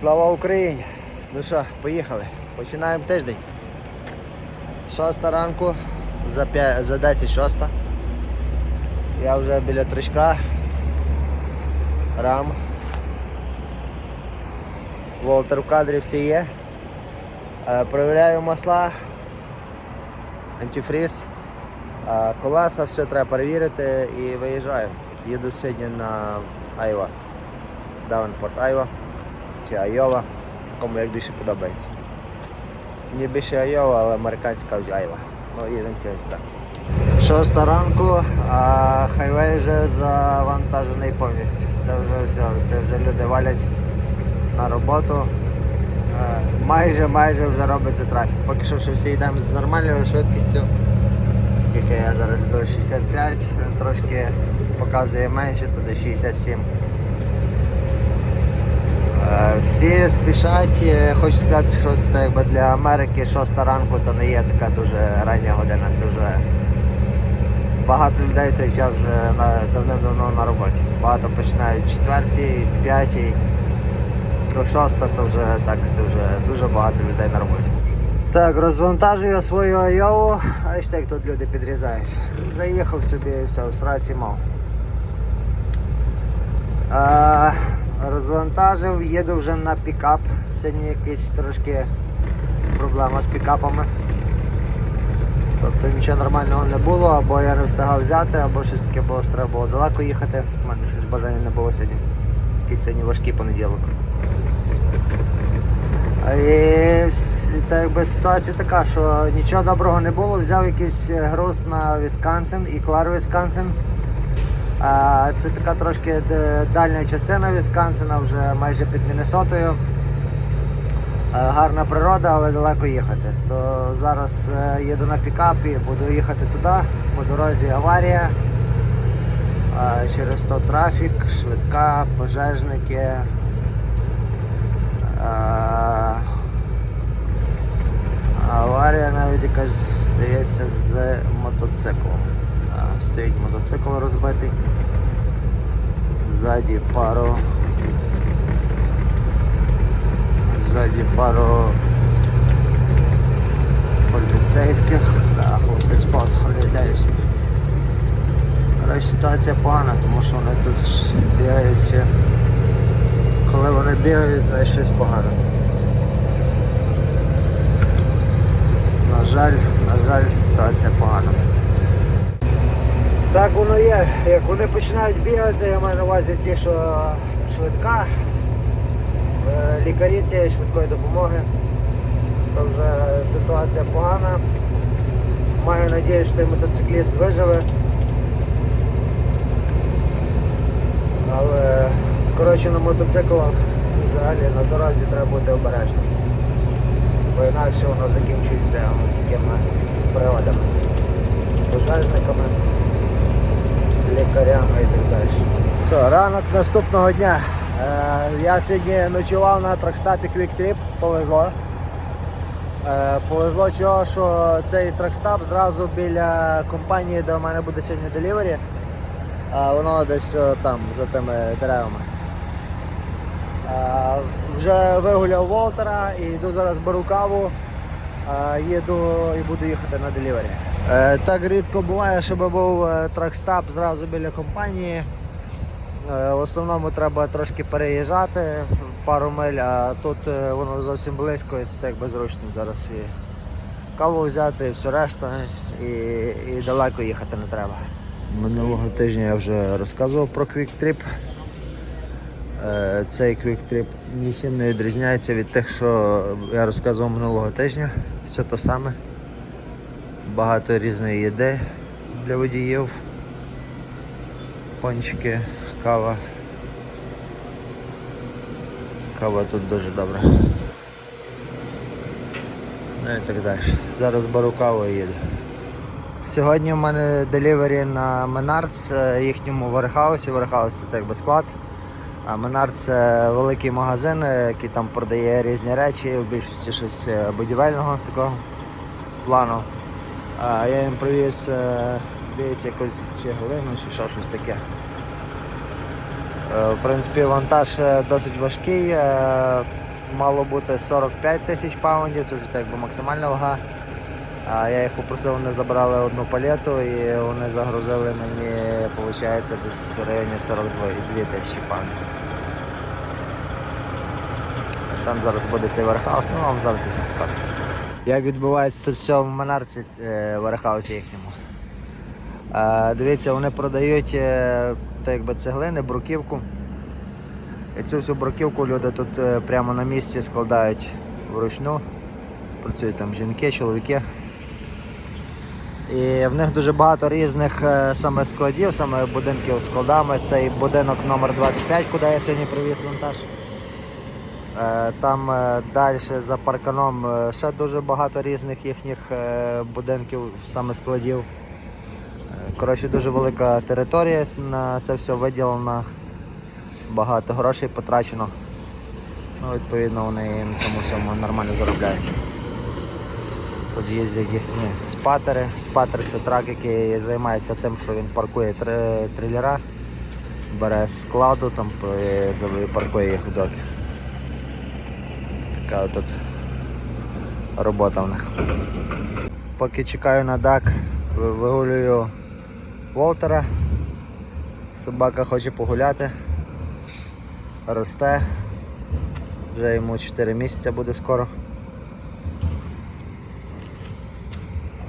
Слава Україні! Ну що, поїхали. Починаємо тиждень. Шоста ранку, за, 5, за 10 шоста. Я вже біля тричка. Рам. Волтер в кадрі всі є. Е, Перевіряю масла, антифріз, Е, колеса, все треба перевірити і виїжджаю. Їду сьогодні на Айва. Давенпорт Айва чи Айова, кому як більше подобається. Мені більше Айова, але американці кажуть Айва. Ну, їдемо сьогодні туди. Шоста ранку, а хайвей вже завантажений повністю. Це вже все, це вже люди валять на роботу. Е, Майже майже вже робиться трафік. Поки що ще всі йдемо з нормальною швидкістю. Скільки я зараз до 65, він трошки показує менше, туди 67. Всі спішать, Е, хочу сказати, що так, для Америки 6 ранку то не є така дуже рання година. Це вже багато людей в цей час вже давним-давно на роботі. Багато починають четвертій, п'ятій, до шоста, то вже так, це вже дуже багато людей на роботі. Так, розвантажую свою Айову, а ще тут люди підрізають. Заїхав собі і все, в сраці мав. А, розвантажив, їду вже на пікап. Сьогодні якась трошки проблема з пікапами. Тобто нічого нормального не було, або я не встигав взяти, або щось таке було, що треба було далеко їхати. У мене щось бажання не було сьогодні. Такий сьогодні важкий понеділок. І, так якби ситуація така, що нічого доброго не було. Взяв якийсь груз на Вісконсин і Клар Вісконсин. Це така трошки дальня частина Вісконсина, вже майже під Міннесотою. Е, Гарна природа, але далеко їхати. То зараз е, їду на пікапі, буду їхати туди, по дорозі аварія. Е, Через то трафік, швидка, пожежники. Е, Аварія навіть якась стається з мотоциклом. Стоїть мотоцикл розбитий. Ззаді пару. Ззаді пару поліцейських. Да, хлопець посхолі десь. Коротше, ситуація погана, тому що вони тут бігають. Коли вони бігають, значить щось погане. На жаль, на жаль, ситуація погана. Так воно є. Як вони починають бігати, я маю на увазі ці, що швидка, е, лікарі цієї швидкої допомоги, то вже ситуація погана. Маю надію, що той мотоцикліст виживе. Але коротше на мотоциклах взагалі на дорозі треба бути обережним. Бо інакше воно закінчується такими приводами з пожежниками, лікарями і так далі. Все, ранок наступного дня. Е, я сьогодні ночував на тракстапі Quick Trip, повезло. Е, повезло чого, що цей тракстап зразу біля компанії, де у мене буде сьогодні делівері. А воно десь е, там, за тими деревами. А, вже вигуляв Волтера і йду зараз беру каву, а, їду і буду їхати на делівері. Е, так рідко буває, щоб був е, тракстап зразу біля компанії. Е, в основному треба трошки переїжджати пару миль, а тут воно зовсім близько і це так безручно зараз і каву взяти, і все решта, і, і далеко їхати не треба. Минулого тижня я вже розказував про. Е, Цей Trip нічим не відрізняється від тих, що я розказував минулого тижня. Все те саме. Багато різної їди для водіїв. Пончики, кава. Кава тут дуже добра. Ну і так далі. Зараз беру каву і їду. Сьогодні в мене делівері на Менардс, е, їхньому вархаусі. Вархаус це так би склад. А Менардс це великий магазин, е, який там продає різні речі, в більшості щось е, будівельного такого плану. А я їм привіз, е, дивіться, якусь чи глину, чи що щось таке. Е, В принципі, вантаж е, досить важкий. Мало бути 45 тисяч паундів, це вже так якби максимальна вага. А я їх попросив, вони забрали одну палету і вони загрузили мені, виходить, десь в районі 42 тисячі паундів. Там зараз буде цей верхаус, ну вам зараз все покажу. Як відбувається тут все в Монарці е, верхаусі їхньому. Дивіться, вони продають е, так якби цеглини, бруківку. І цю всю бруківку люди тут е, прямо на місці складають вручну. Працюють там жінки, чоловіки. І в них дуже багато різних саме складів, саме будинків з складами. Цей будинок номер 25, куди я сьогодні привіз вантаж. Е, Там далі за парканом е, ще дуже багато різних їхніх е, будинків, саме складів. Е, Коротше, дуже велика територія на це все виділена, багато грошей потрачено. Ну, відповідно, вони на цьому всьому нормально заробляють. Тут їздять їхні спатери. Спатер це трак, який займається тим, що він паркує три- трейлера, бере складу, там паркує їх в доки. Така тут робота в них. Поки чекаю на дак, вигулюю Волтера. Собака хоче погуляти. Росте. Вже йому 4 місяці буде скоро.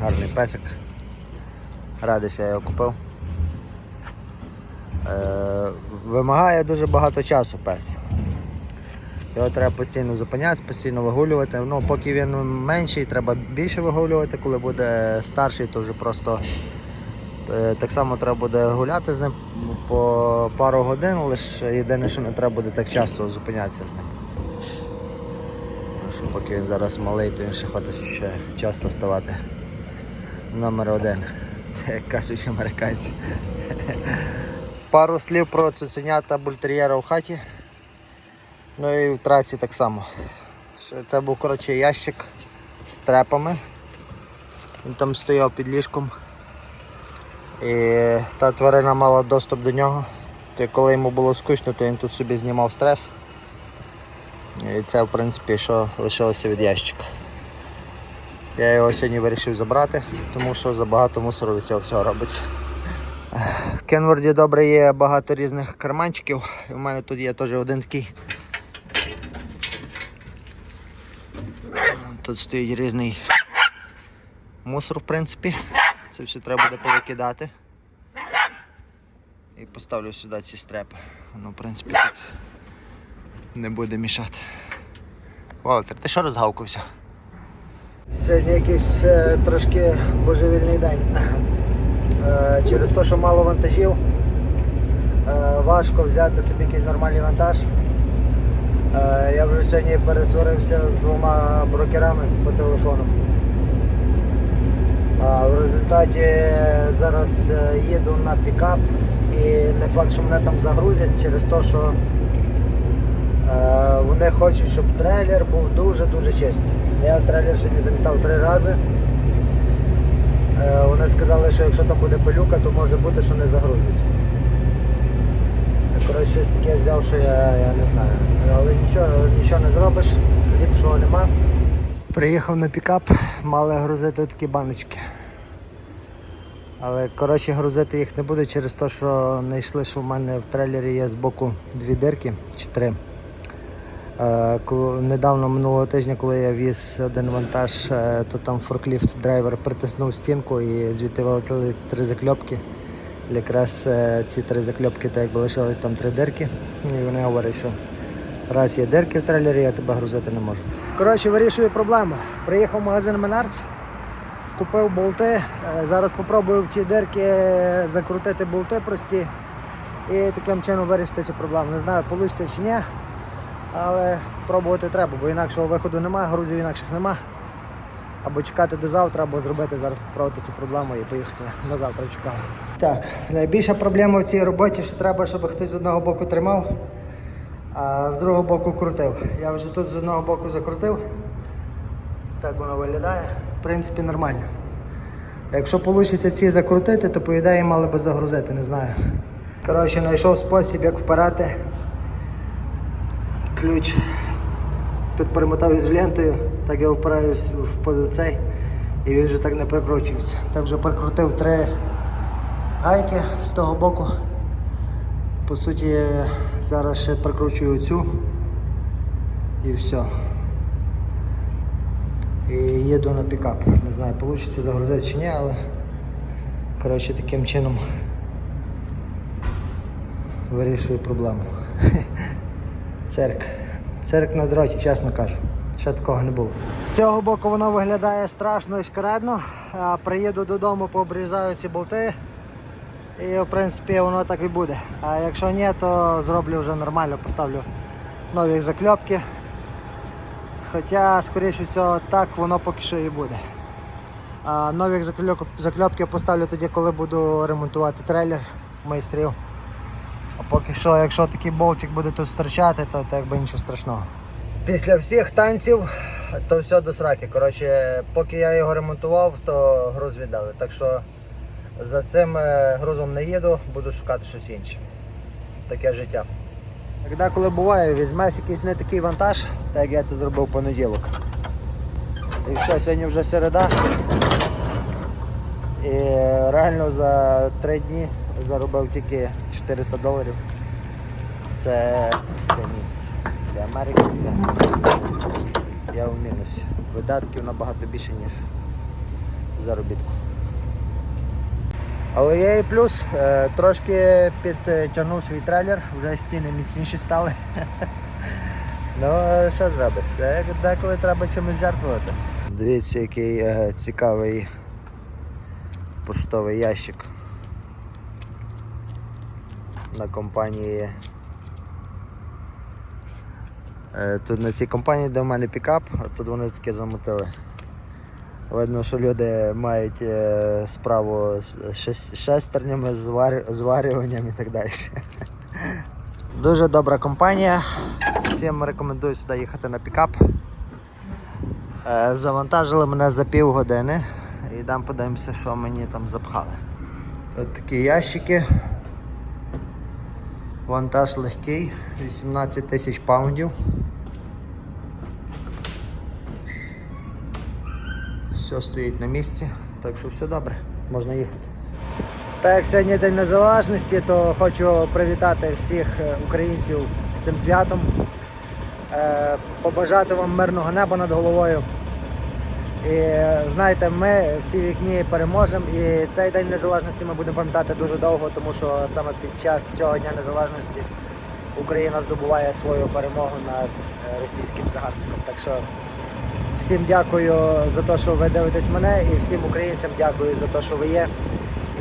Гарний песик. Радий, що я його купив. Е, вимагає дуже багато часу пес. Його треба постійно зупинятися, постійно вигулювати. Ну, поки він менший, треба більше вигулювати. Коли буде старший, то вже просто е, так само треба буде гуляти з ним по пару годин, лише єдине, що не треба буде так часто зупинятися з ним. Що поки він зараз малий, то він ще ходить ще часто ставати номер один, як кажуть американці. Пару слів про цуценята бультер'єра в хаті. Ну і в траці так само. Це був коротше ящик з трепами. Він там стояв під ліжком. І та тварина мала доступ до нього. То коли йому було скучно, то він тут собі знімав стрес. І це в принципі що лишилося від ящика. Я його сьогодні вирішив забрати, тому що забагато мусору від цього всього робиться. В Кенворді добре є багато різних карманчиків. В мене тут є теж один такий. Тут стоїть різний мусор, в принципі. Це все треба буде повикидати. І поставлю сюди ці стрепи. Воно, в принципі, тут не буде мішати. Волтер, ти що розгавкався? Сьогодні якийсь е, трошки божевільний день. Е, через те, що мало вантажів, е, важко взяти собі якийсь нормальний вантаж. Е, Я вже сьогодні пересварився з двома брокерами по телефону. В результаті зараз е, їду на пікап і не факт, що мене там загрузять через те, що е, вони хочуть, щоб трейлер був дуже-дуже чистий. Я трейлер сьогодні замітав три рази. Е, Вони сказали, що якщо там буде пилюка, то може бути, що не загрузять. Коротше, щось таке взяв, що я, я не знаю. Але нічого, нічого не зробиш, ліпшого нема. Приїхав на пікап, мали грузити такі баночки. Але коротше грузити їх не буду через те, що не йшли, що в мене в трейлері є збоку дві дирки чи три. Е, Недавно минулого тижня, коли я віз один вантаж, е, то там форкліфт драйвер притиснув стінку і звідти вилетіли три закльопки. Якраз е, ці три закльопки так якби лишили там три дирки. І вони говорять, що раз є дирки в трейлері, я тебе грузити не можу. Коротше, вирішую проблему. Приїхав в магазин Менарц, купив болти. Е, Зараз спробую в ті дирки закрутити болти прості і таким чином вирішити цю проблему. Не знаю, вийде чи ні. Але пробувати треба, бо інакшого виходу немає, грузів інакших нема. Або чекати до завтра, або зробити зараз поправити цю проблему і поїхати на завтра чекати. Так, найбільша проблема в цій роботі, що треба, щоб хтось з одного боку тримав, а з другого боку крутив. Я вже тут з одного боку закрутив. Так воно виглядає. В принципі, нормально. Якщо вийде ці закрутити, то по ідеї мали би загрузити, не знаю. Коротше, знайшов спосіб, як впирати ключ. Тут перемотав із лентою, так я впираю в- цей і він вже так не прикручується. Так вже прикрутив три гайки з того боку. По суті, зараз ще прикручую цю і все. І їду на пікап. Не знаю, вийде загрузити чи ні, але коротше таким чином вирішую проблему. Цирк. Цирк на дроті, чесно кажу. Ще такого не було. З цього боку воно виглядає страшно і шкаредно. Приїду додому, пообрізаю ці болти. І в принципі воно так і буде. А якщо ні, то зроблю вже нормально, поставлю нові закльопки. Хоча, скоріше всього, так воно поки що і буде. А нові закльоп- закльопки поставлю тоді, коли буду ремонтувати трейлер майстрів. А поки що, якщо такий болтик буде тут стирчати, то так би нічого страшного. Після всіх танців то все до сраки. Коротше, поки я його ремонтував, то груз віддали. Так що за цим е, грузом не їду, буду шукати щось інше. Таке життя. Тоді, коли буває, візьмеш якийсь не такий вантаж, так як я це зробив в понеділок. І все, сьогодні вже середа. І реально за три дні заробив тільки 400 доларів. Це, це ніц. Для Америки це я в мінусі. Видатків набагато більше, ніж заробітку. Але є і плюс, е, трошки підтягнув свій трейлер, вже стіни міцніші стали. Ну, е, що зробиш? Де- Деколи треба чимось жертвувати. Дивіться, який е, цікавий поштовий ящик на компанії. Е, Тут на цій компанії, де в мене пікап, тут вони таке замотили. Видно, що люди мають е, справу з шестернями, звар... зварюванням і так далі. Дуже добра компанія. Всім рекомендую сюди їхати на пікап. Е, Завантажили мене за півгодини. І дам подивимося, що мені там запхали. Тут такі ящики. Вантаж легкий, 18 тисяч паундів. Все стоїть на місці, так що все добре, можна їхати. Так як сьогодні День Незалежності, то хочу привітати всіх е, українців з цим святом, Е, побажати вам мирного неба над головою. І знаєте, ми в цій вікні переможемо і цей день незалежності ми будемо пам'ятати дуже довго, тому що саме під час цього дня незалежності Україна здобуває свою перемогу над е, російським загарбником. Так що всім дякую за те, що ви дивитесь мене, і всім українцям дякую за те, що ви є,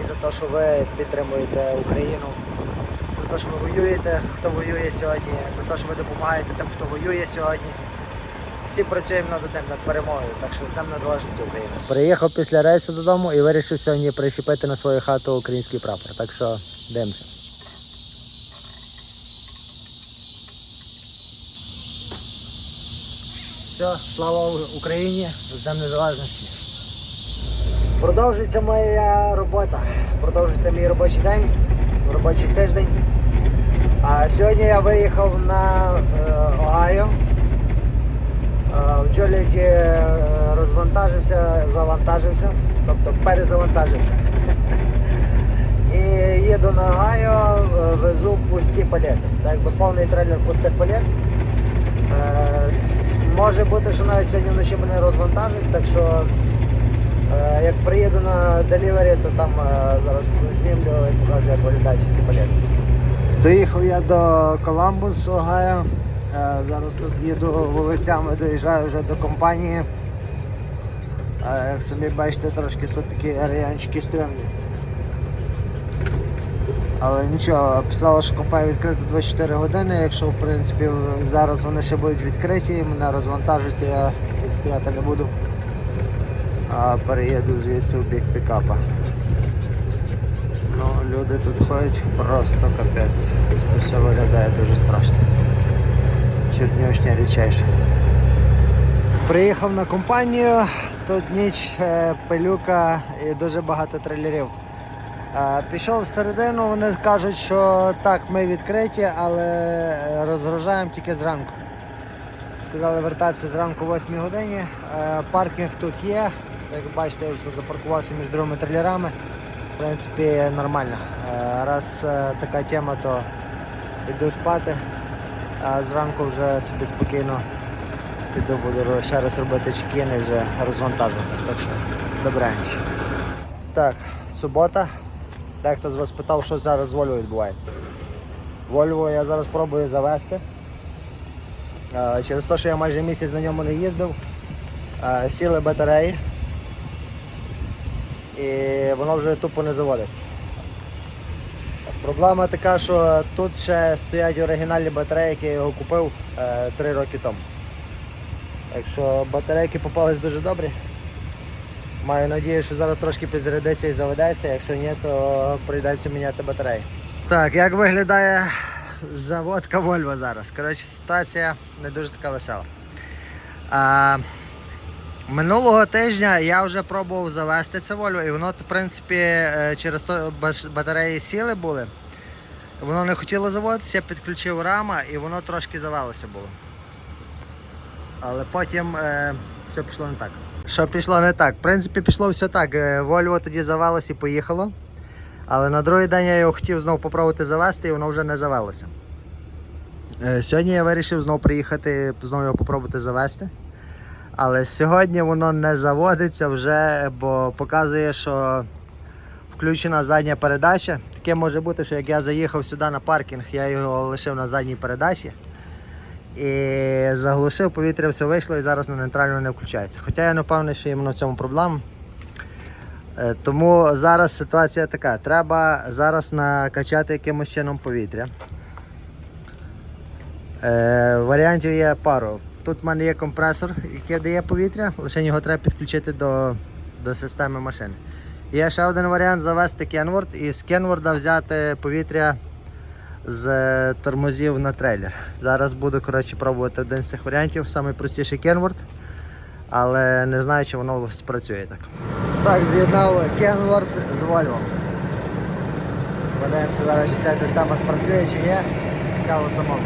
і за те, що ви підтримуєте Україну, за те, що ви воюєте, хто воює сьогодні, за те, що ви допомагаєте тим, хто воює сьогодні. Всі працюємо над одним, над перемогою, так що з Днем Незалежності України. Приїхав після рейсу додому і вирішив сьогодні прищепити на свою хату український прапор. Так що дивимося. Все, слава Україні, з Днем Незалежності. Продовжується моя робота, продовжується мій робочий день, робочий тиждень. А сьогодні я виїхав на е, Огайо. Е, В Джоліті е, розвантажився, завантажився, тобто перезавантажився. І їду на Огайо, везу пусті палети. Так якби повний трейлер пустих палет. Може бути, що навіть сьогодні вночі мене розвантажать, так що е, як приїду на делівері, то там е, зараз знімлю і покажу, як виглядають всі палети. Доїхав я до Коламбус, Огайо. Е, Зараз тут їду вулицями, доїжджаю вже до компанії. Е, Як самі бачите, трошки тут такі райончики стрімні. Але нічого, писало, що компанія відкрита 24 години, якщо в принципі зараз вони ще будуть відкриті, мене розвантажать, я тут не буду. А переїду звідси в бік пікапа. Ну, люди тут ходять просто капець. Це все виглядає дуже страшно. Чорнюшня річайша. Приїхав на компанію, тут ніч, е, пилюка і дуже багато трейлерів. Пішов всередину, вони кажуть, що так, ми відкриті, але е, розгружаємо тільки зранку. Сказали вертатися зранку о 8 годині. Е, Паркінг тут є. Як бачите, я вже тут запаркувався між другими трейлерами. В принципі, нормально. Е, Раз така тема, то йду спати, а зранку вже собі спокійно піду буду ще раз робити чекін і вже розвантажуватись. Так що добраніч. Так, субота. Дехто з вас питав, що зараз з Вольво відбувається. Вольво я зараз пробую завести. Е, Через те, що я майже місяць на ньому не їздив, е, сіли батареї і воно вже тупо не заводиться. Проблема така, що тут ще стоять оригінальні батареї, які я його купив 3 роки тому. Так що батарейки попались дуже добрі. Маю надію, що зараз трошки підзарядиться і заведеться, якщо ні, то прийдеться міняти батареї. Так, як виглядає заводка Volvo зараз? Коротше, ситуація не дуже така весела. А, минулого тижня я вже пробував завести це Volvo, і воно, в принципі, е, через то батареї сіли були. Воно не хотіло заводитися, підключив рама і воно трошки завелося було. Але потім е, все пішло не так. Що пішло не так? В принципі, пішло все так. Е, Volvo тоді завелось і поїхало. Але на другий день я його хотів знову попробувати завести і воно вже не завелося. Е, Сьогодні я вирішив знову приїхати, знову його попробувати завести. Але сьогодні воно не заводиться вже, бо показує, що включена задня передача. Таке може бути, що як я заїхав сюди на паркінг, я його лишив на задній передачі. І заглушив, повітря все вийшло і зараз на нейтральну не включається. Хоча я не впевнений, що іменно в цьому проблема. Е, Тому зараз ситуація така. Треба зараз накачати якимось чином повітря. Е, варіантів є пару. Тут в мене є компресор, який дає повітря, лише його треба підключити до, до системи машини. Є ще один варіант завести Kenworth і з Kenworth взяти повітря з тормозів на трейлер. Зараз буду коротше, пробувати один з цих варіантів, найпростіший Kenworth, але не знаю, чи воно спрацює так. Так, з'єднав Kenworth з Volvo. Подивимося зараз, чи ця система спрацює чи ні. Цікаво самому.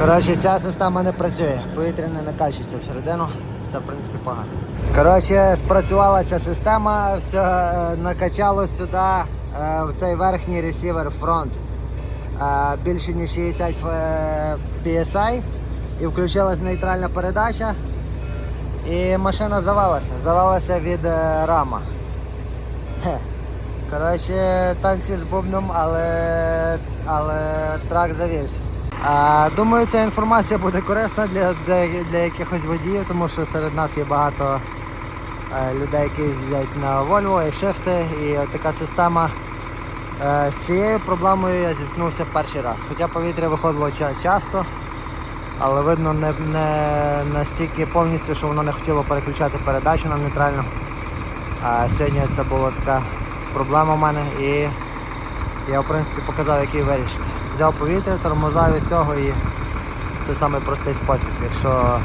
Коротше, ця система не працює, повітря не накачується всередину, це в принципі погано. Коротше, спрацювала ця система, все накачало сюди е, в цей верхній ресівер фронт більше ніж 60 е, PSI і включилась нейтральна передача. І машина завалася, завалася від е, рама. Коротше, танці з бубном, але, але трак завівся. А, думаю, ця інформація буде корисна для, для, для якихось водіїв, тому що серед нас є багато е, людей, які їздять на Volvo і шифти, і така система. Е, з цією проблемою я зіткнувся перший раз. Хоча повітря виходило часто, але видно не, не настільки повністю, що воно не хотіло переключати передачу на нейтральну. А сьогодні це була така проблема в мене і я в принципі показав, як її вирішити. Взяв повітря, тормоза від цього і це самий простий спосіб. Якщо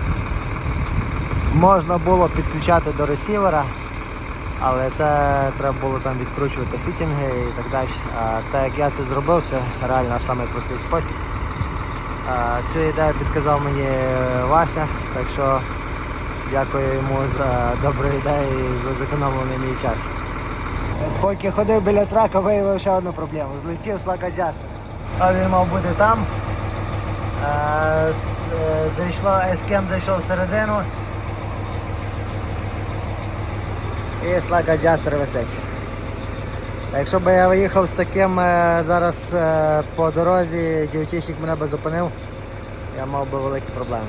можна було підключати до ресівера, але це треба було там відкручувати фітінги і так далі. Так як я це зробив, це реально самий спосіб. Цю ідею підказав мені Вася, так що дякую йому за добру ідею і за зекономлений мій час. Поки ходив біля трака, виявив ще одну проблему. Злетів слакаджастер. А він мав бути там. Е, Зайшло ескем, зайшов всередину. І слакаджастер висить. Та Якщо б я виїхав з таким е, зараз е, по дорозі, дівчишник мене би зупинив, я мав би великі проблеми.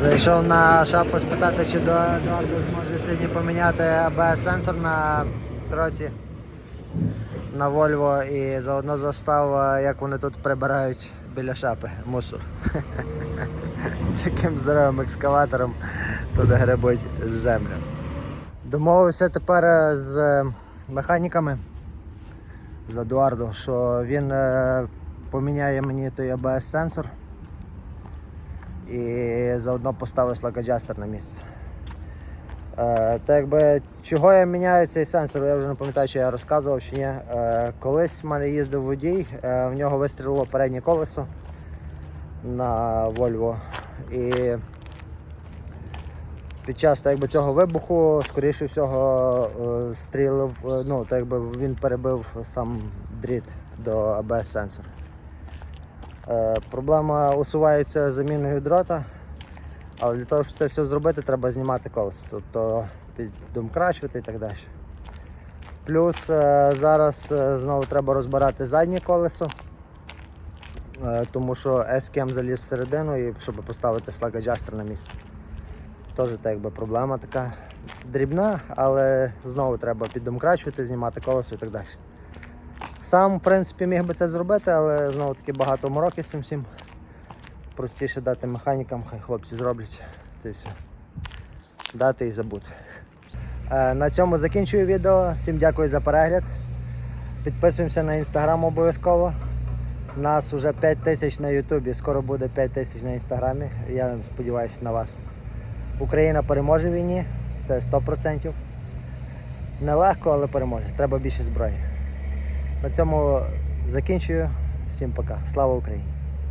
Зайшов на шапку спитати, чи до Едуардо зможе сьогодні поміняти АБС-сенсор на троці на Volvo і заодно застав, е, як вони тут прибирають біля шапи мусор. Таким здоровим екскаватором тут гребуть землю. Домовився тепер е, з механіками з Едуардо, що він е, поміняє мені той АБС-сенсор і заодно поставив слакаджастер на місце. Е, та якби чого я міняю цей сенсор, я вже не пам'ятаю, чи я розказував чи ні. Е, колись в мене їздив водій, е, в нього вистрілило переднє колесо на Volvo. І під час так, якби, цього вибуху, скоріше всього, е, стрілив, е, ну, так якби він перебив сам дріт до АБС сенсора. Е, проблема усувається заміною дрота. Але для того, щоб це все зробити, треба знімати колесо, тобто піддомкрачувати і так далі. Плюс зараз знову треба розбирати заднє колесо, тому що S-Cam заліз всередину і щоб поставити слаг-аджастер на місце. Теж так, якби проблема така дрібна, але знову треба піддомкрачувати, знімати колесо і так далі. Сам, в принципі, міг би це зробити, але знову таки багато мороки з цим всім простіше дати механікам, хай хлопці зроблять. Це все. Дати і забути. Е, На цьому закінчую відео. Всім дякую за перегляд. Підписуємося на інстаграм обов'язково. Нас вже 5 тисяч на Ютубі, скоро буде 5 тисяч на інстаграмі. Я сподіваюся на вас. Україна переможе в війні, це 100%. Нелегко, але переможе. Треба більше зброї. На цьому закінчую. Всім пока. Слава Україні!